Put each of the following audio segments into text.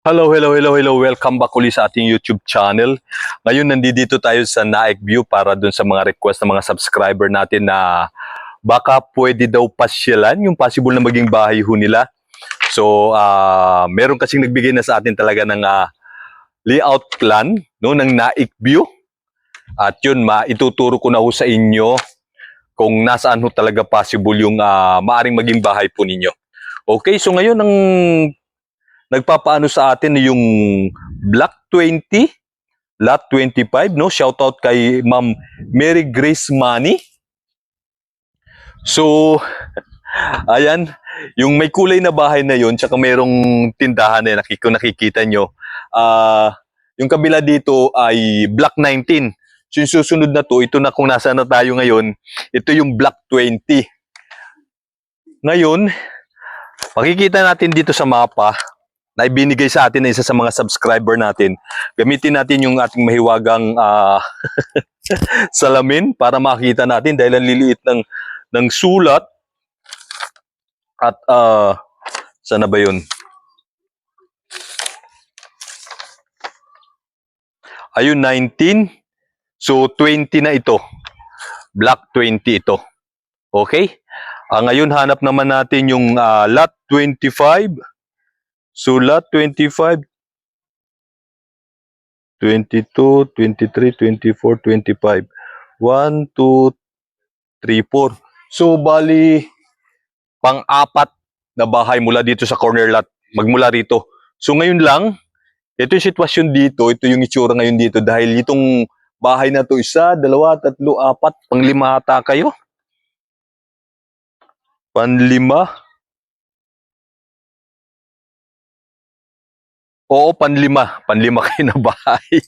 Hello, hello, hello, hello. Welcome back ulit sa ating YouTube channel. Ngayon, nandito tayo sa Naik View para dun sa mga request ng mga subscriber natin na baka pwede daw pasyalan yung possible na maging bahay ho nila. So, ah meron kasing nagbigay na sa atin talaga ng ah, layout plan no, ng Naik View. At yun, maituturo ko na ho sa inyo kung nasaan ho talaga possible yung ah, maaring maging bahay po ninyo. Okay, so ngayon ang nagpapaano sa atin yung Block 20, Lot 25, no? Shoutout kay Ma'am Mary Grace Money. So, ayan, yung may kulay na bahay na yun, tsaka mayroong tindahan na nakik nakikita nyo. Ah, yung kabila dito ay Block 19. So, yung susunod na to, ito na kung nasaan na tayo ngayon, ito yung Block 20. Ngayon, makikita natin dito sa mapa, na ibinigay sa atin ng isa sa mga subscriber natin. Gamitin natin yung ating mahiwagang ah, salamin para makita natin dahil ang liliit ng, ng sulat. At uh, sana ba yun? Ayun, 19. So, 20 na ito. Black 20 ito. Okay? Ah, ngayon, hanap naman natin yung ah, lot 25. So, lot 25, 22, 23, 24, 25. 1, 2, 3, 4. So, bali, pang-apat na bahay mula dito sa corner lot. Magmula rito. So, ngayon lang, ito yung sitwasyon dito. Ito yung itsura ngayon dito. Dahil itong bahay na to isa, dalawa, tatlo, apat, panglima ata kayo. Panlima. Oo, panlima. Panlima kayo na bahay.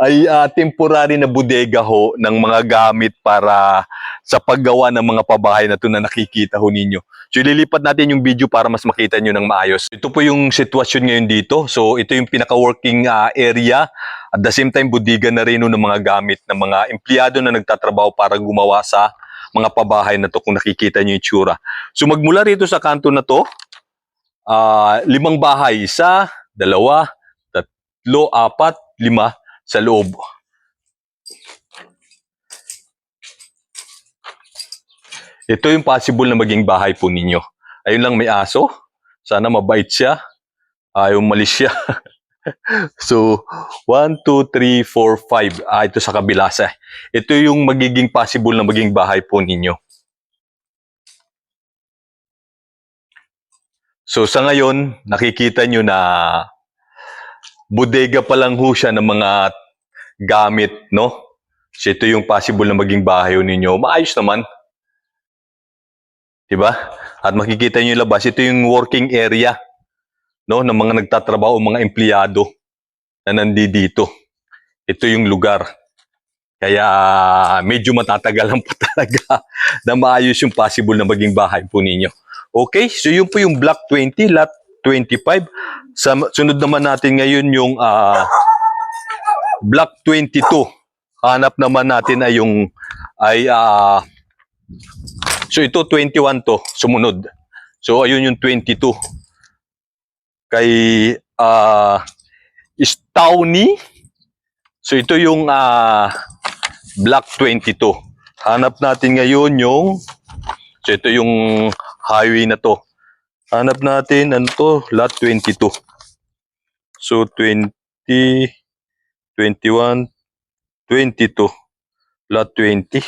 Ay ah, temporary na bodega ho ng mga gamit para sa paggawa ng mga pabahay na ito na nakikita ho ninyo. So ililipat natin yung video para mas makita nyo ng maayos. Ito po yung sitwasyon ngayon dito. So ito yung pinaka-working ah, area. At the same time, bodega na rin ng mga gamit ng mga empleyado na nagtatrabaho para gumawa sa mga pabahay na to kung nakikita nyo yung tsura. So magmula rito sa kanto na to, ah, limang bahay. Isa, dalawa, tatlo, apat, lima sa loob. Ito yung possible na maging bahay po ninyo. Ayun lang may aso. Sana mabait siya. Ayaw malis siya. so, 1, 2, 3, 4, 5. Ah, ito sa kabila sa. Ito yung magiging possible na maging bahay po ninyo. So, sa ngayon, nakikita nyo na bodega pa lang ho siya ng mga gamit, no? So, ito yung possible na maging bahay ninyo. Maayos naman. Diba? At makikita nyo yung labas, ito yung working area no, ng mga nagtatrabaho, mga empleyado na nandito. Ito yung lugar. Kaya medyo matatagalan pa talaga na maayos yung possible na maging bahay po ninyo. Okay, so yun po yung block 20, lot 25. Sa, sunod naman natin ngayon yung ah, block 22. Hanap naman natin ay yung ay ah, So ito 21 to, sumunod. So ayun yung 22. Kay ah Stowny. So ito yung ah Block 22. Hanap natin ngayon yung So ito yung highway na to. Hanap natin ano to, lot 22. So 20 21 22 lot 20.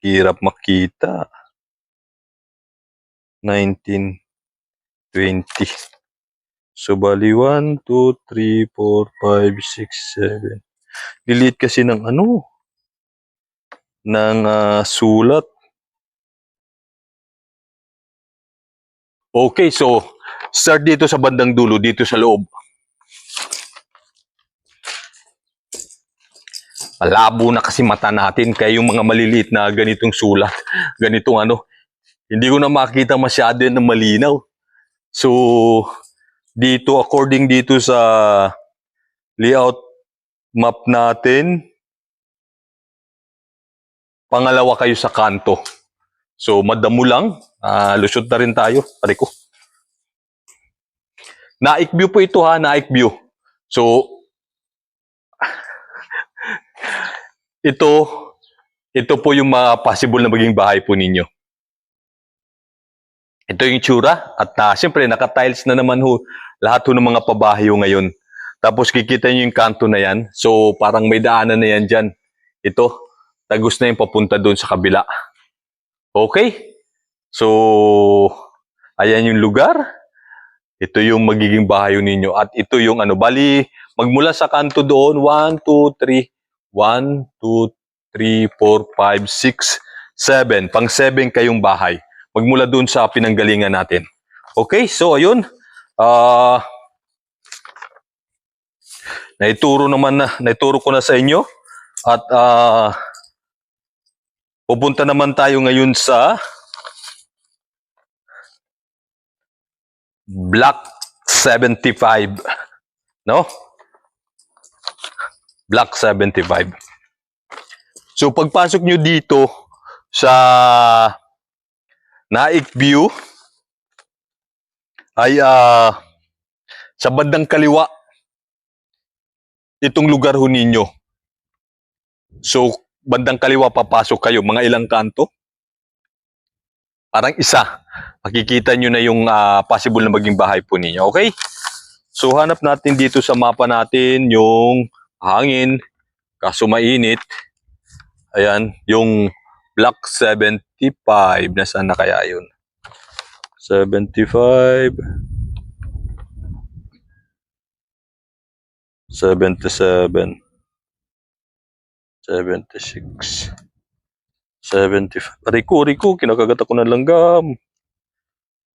Hirap makita. 19, 20. So, bali 1, 2, 3, 4, 5, 6, 7. Delete kasi ng ano? Ng ah, sulat. Okay, so, start dito sa bandang dulo, dito sa loob. Malabo na kasi mata natin kaya yung mga maliliit na ganitong sulat, ganitong ano, hindi ko na makita masyado na malinaw. So, dito, according dito sa layout map natin, pangalawa kayo sa kanto. So, madamo lang. Ah, lusot na rin tayo. Pare ko. Naik view po ito ha, naik view. So, ito, ito po yung mga possible na maging bahay po ninyo. Ito yung tsura at na siyempre naka-tiles na naman ho lahat ho ng mga pabahay ho ngayon. Tapos kikita nyo yung kanto na yan. So parang may daanan na yan dyan. Ito, tagos na yung papunta doon sa kabila. Okay? So, ayan yung lugar. Ito yung magiging bahay ho ninyo. At ito yung ano, bali, magmula sa kanto doon, 1, 2, 3, 1, 2, 3, 4, 5, 6, 7. Pang 7 kayong bahay. Magmula doon sa pinanggalingan natin. Okay, so ayun. Ah, naituro naman na, naituro ko na sa inyo. At ah, pupunta naman tayo ngayon sa Block 75. No? Block 75. So pagpasok nyo dito sa Naik View ay ah, sa bandang kaliwa itong lugar ho ninyo. So bandang kaliwa papasok kayo mga ilang kanto? Parang isa. Makikita nyo na yung ah, possible na maging bahay po ninyo. Okay? So hanap natin dito sa mapa natin yung hangin, kaso mainit. Ayan, yung Block 75. Nasaan na kaya yun? 75. 77. 76. 75. Rico, Rico, kinakagat ako ng langgam.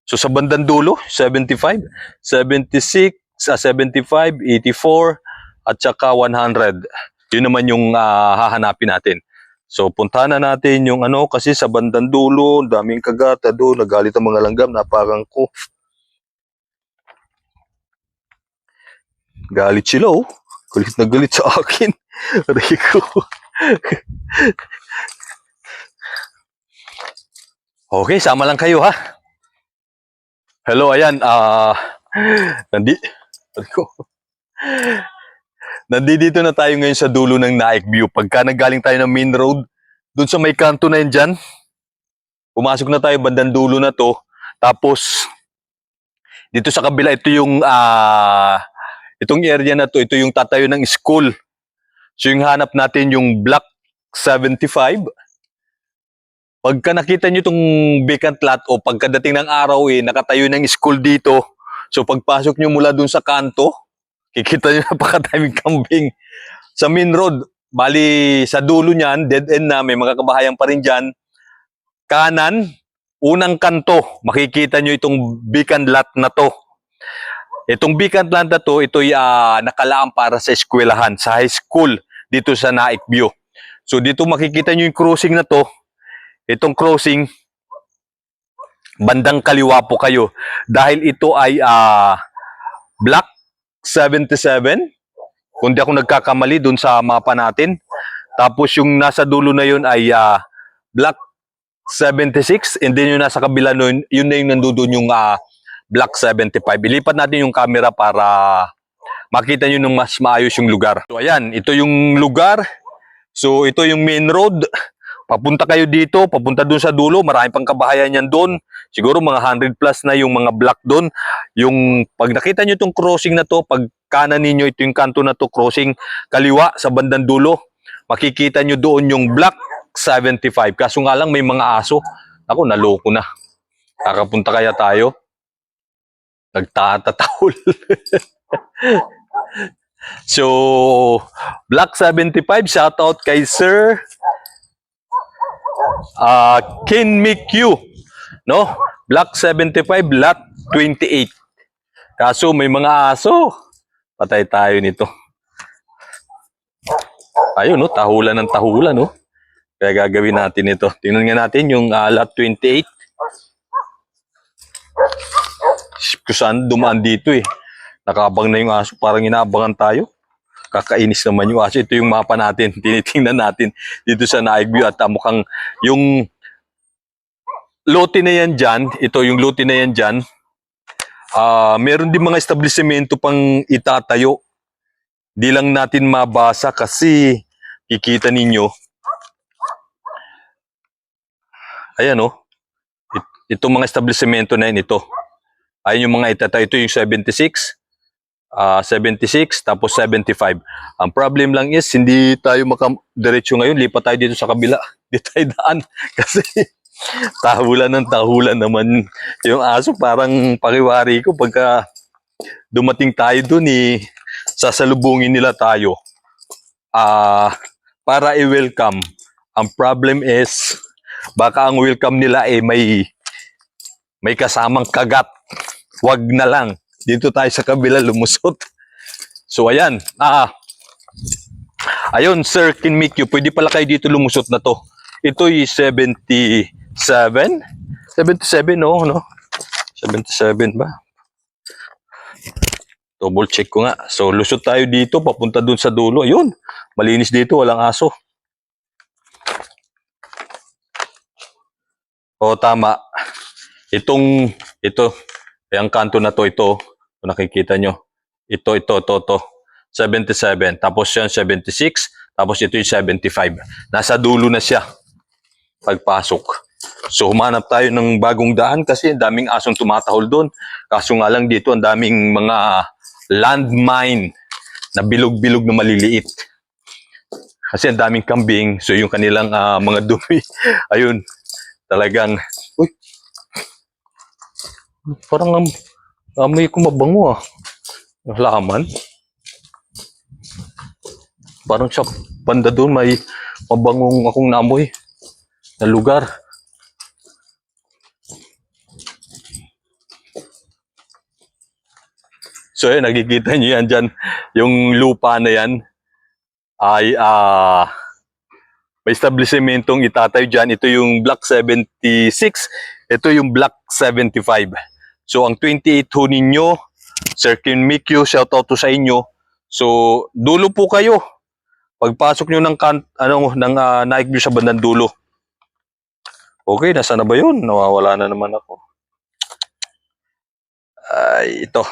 So sa bandang dulo, 75, 76, ah, 75, 84, at saka 100. Yun naman yung ah, hahanapin natin. So puntahan na natin yung ano kasi sa bandang dulo, daming kagata doon, nagalit ang mga langgam, naparang ko. Galit sila oh. Galit na galit sa akin. Rico. Okay, sama lang kayo ha. Hello, ayan. Ah, nandi. Nandito na tayo ngayon sa dulo ng Naik View. Pagka nagaling tayo ng main road, dun sa may kanto na yun dyan, pumasok na tayo bandang dulo na to. Tapos, dito sa kabila, ito yung, ah, itong area na to, ito yung tatayo ng school. So, yung hanap natin yung Block 75. Pagka nakita nyo itong vacant lot o pagkadating ng araw eh, nakatayo ng school dito. So, pagpasok nyo mula dun sa kanto, kikita nyo napakadaming kambing. Sa main road, bali sa dulo niyan, dead end na, may mga kabahayan pa rin dyan. Kanan, unang kanto, makikita nyo itong vacant lot na to. Itong vacant land na to, ito'y ah, nakalaan para sa eskwelahan, sa high school dito sa Naik View. So dito makikita nyo yung crossing na to. Itong crossing, bandang kaliwa po kayo. Dahil ito ay ah, Block 77. Kung di ako nagkakamali dun sa mapa natin. Tapos yung nasa dulo na yun ay ah, Block 76. And then yung nasa kabila nun, yun na yung nandudun yung ah, Block 75. Ilipat natin yung camera para makita nyo nung mas maayos yung lugar. So ayan, ito yung lugar. So ito yung main road. Papunta kayo dito, papunta dun sa dulo, marami pang kabahayan yan doon. Siguro mga 100 plus na yung mga block doon. Yung pag nakita nyo itong crossing na to, pag kanan ninyo ito yung kanto na to, crossing kaliwa sa bandang dulo, makikita nyo doon yung block 75. Kaso nga lang may mga aso. Ako, naloko na. Kakapunta kaya tayo? Nagtatatahol. so, Block 75, shout out kay Sir uh, Ken McHugh. No? Block 75, lot 28. Kaso may mga aso. Patay tayo nito. Ayun, no? Tahulan ng tahulan, no? Kaya gagawin natin ito. Tingnan nga natin yung uh, lot 28. Kung saan dumaan dito eh. Nakabang na yung aso. Parang inaabangan tayo. Kakainis naman yung aso. Ito yung mapa natin. Tinitingnan natin dito sa Naik View. At ah, mukhang yung lote na yan dyan. Ito yung lote na yan dyan. Ah, meron din mga establishmento pang itatayo. Di lang natin mabasa kasi kikita ninyo. Ayan oh. It, itong mga establishmento na yun, ito. Ayun yung mga itatayo. Ito yung 76, ah 76, tapos 75. Ang problem lang is, hindi tayo makadiretso ngayon. Lipat tayo dito sa kabila. Di tayo daan. Kasi tahulan ng tahulan naman yung aso. Parang pakiwari ko pagka dumating tayo dun eh, sasalubungin nila tayo. Ah, para i-welcome. Ang problem is, baka ang welcome nila eh may may kasamang kagat. Wag na lang. Dito tayo sa kabila lumusot. So ayan. Ah, ayun, Sir Kinmikyo, pwede pala kayo dito lumusot na to. Ito'y 77. 77, no? no? 77 ba? Double check ko nga. So, lusot tayo dito, papunta dun sa dulo. Ayun, malinis dito, walang aso. O, tama. Itong, ito, yung kanto na to, ito, kung nakikita nyo. Ito, ito, ito, ito. 77. Tapos yan, 76. Tapos ito yung 75. Nasa dulo na siya. Pagpasok. So, humanap tayo ng bagong daan kasi ang daming asong tumatahol doon. Kaso nga lang dito, ang daming mga landmine na bilog-bilog na maliliit. Kasi ang daming kambing, so yung kanilang ah, mga dumi, ayun, talagang, uy, parang am, amoy ko mabango ah. Yung Halaman. Parang sa banda doon may mabangong akong namoy na lugar. So yun, nakikita nyo yan dyan. Yung lupa na yan ay ah may establishmentong itatayo dyan. Ito yung Block 76. Ito yung Block 75. So ang 28 ho ninyo, Sir Kim Mikyo, shoutout to sa inyo. So dulo po kayo. Pagpasok nyo ng, kan, ano, ng uh, Nike View sa bandang dulo. Okay, nasa na ba yun? Nawawala na naman ako. Ay, ito.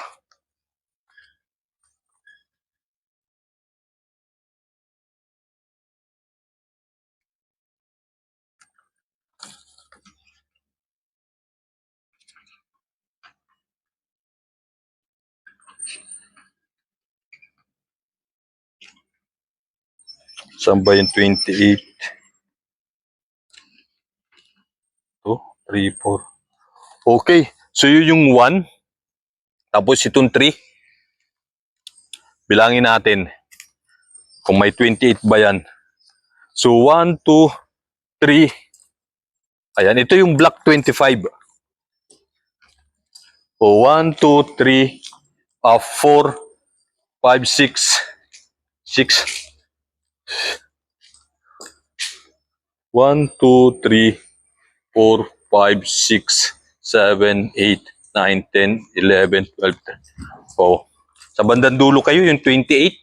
Saan ba yung 28? 2, 3, 4. Okay. So yun yung 1. Tapos itong 3. Bilangin natin. Kung may 28 ba yan. So 1, 2, 3. Ayan. Ito yung block 25. O 1, 2, 3, uh, 4, 5, 6, 6, 1, 2, 3, 4, 5, 6, 7, 8, 9, 10, 11, 12, 13. Oh. Sa bandang dulo kayo, yung 28.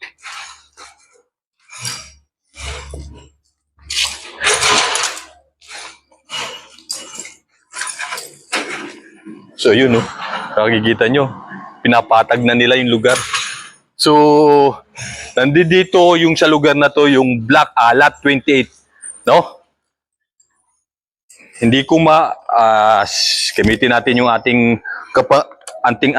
So yun, no? Nakikita nyo, pinapatag na nila yung lugar. So, nandito yung sa lugar na to, yung Black Alat 28, no? Hindi ko ma, ah, gamitin natin yung ating kapa, anting